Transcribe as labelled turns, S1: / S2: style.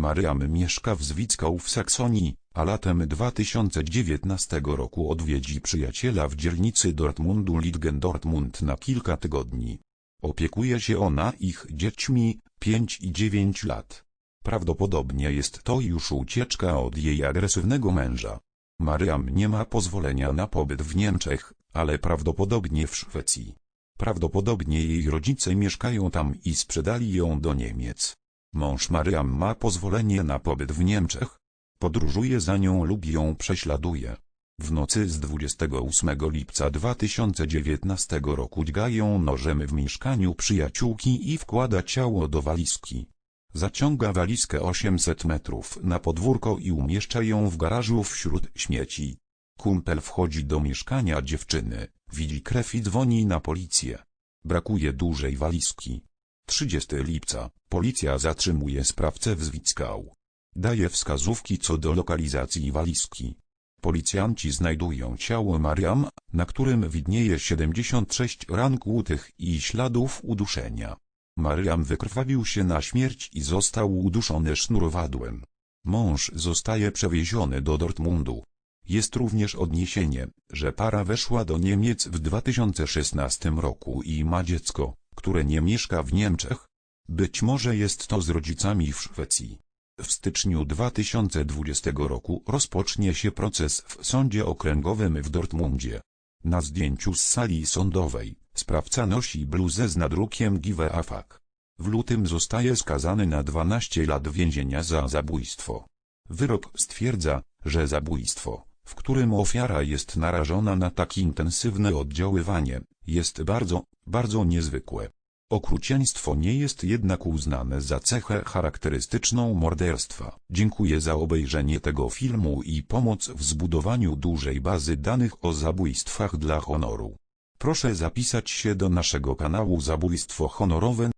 S1: Mariam mieszka w Zwickau w Saksonii, a latem 2019 roku odwiedzi przyjaciela w dzielnicy Dortmundu Lidgen Dortmund na kilka tygodni. Opiekuje się ona ich dziećmi, 5 i 9 lat. Prawdopodobnie jest to już ucieczka od jej agresywnego męża. Mariam nie ma pozwolenia na pobyt w Niemczech, ale prawdopodobnie w Szwecji. Prawdopodobnie jej rodzice mieszkają tam i sprzedali ją do Niemiec. Mąż Mariam ma pozwolenie na pobyt w Niemczech. Podróżuje za nią lub ją prześladuje. W nocy z 28 lipca 2019 roku dźgają nożem w mieszkaniu przyjaciółki i wkłada ciało do walizki. Zaciąga walizkę 800 metrów na podwórko i umieszcza ją w garażu wśród śmieci. Kumpel wchodzi do mieszkania dziewczyny, widzi krew i dzwoni na policję. Brakuje dużej walizki. 30 lipca, policja zatrzymuje sprawcę w Zwickau. Daje wskazówki co do lokalizacji walizki. Policjanci znajdują ciało Mariam, na którym widnieje 76 ran kłutych i śladów uduszenia. Mariam wykrwawił się na śmierć i został uduszony sznurowadłem. Mąż zostaje przewieziony do Dortmundu. Jest również odniesienie, że para weszła do Niemiec w 2016 roku i ma dziecko, które nie mieszka w Niemczech. Być może jest to z rodzicami w Szwecji. W styczniu 2020 roku rozpocznie się proces w sądzie okręgowym w Dortmundzie. Na zdjęciu z sali sądowej, sprawca nosi bluzę z nadrukiem Give a fuck. W lutym zostaje skazany na 12 lat więzienia za zabójstwo. Wyrok stwierdza, że zabójstwo, w którym ofiara jest narażona na tak intensywne oddziaływanie, jest bardzo, bardzo niezwykłe. Okrucieństwo nie jest jednak uznane za cechę charakterystyczną morderstwa. Dziękuję za obejrzenie tego filmu i pomoc w zbudowaniu dużej bazy danych o zabójstwach dla honoru. Proszę zapisać się do naszego kanału Zabójstwo Honorowe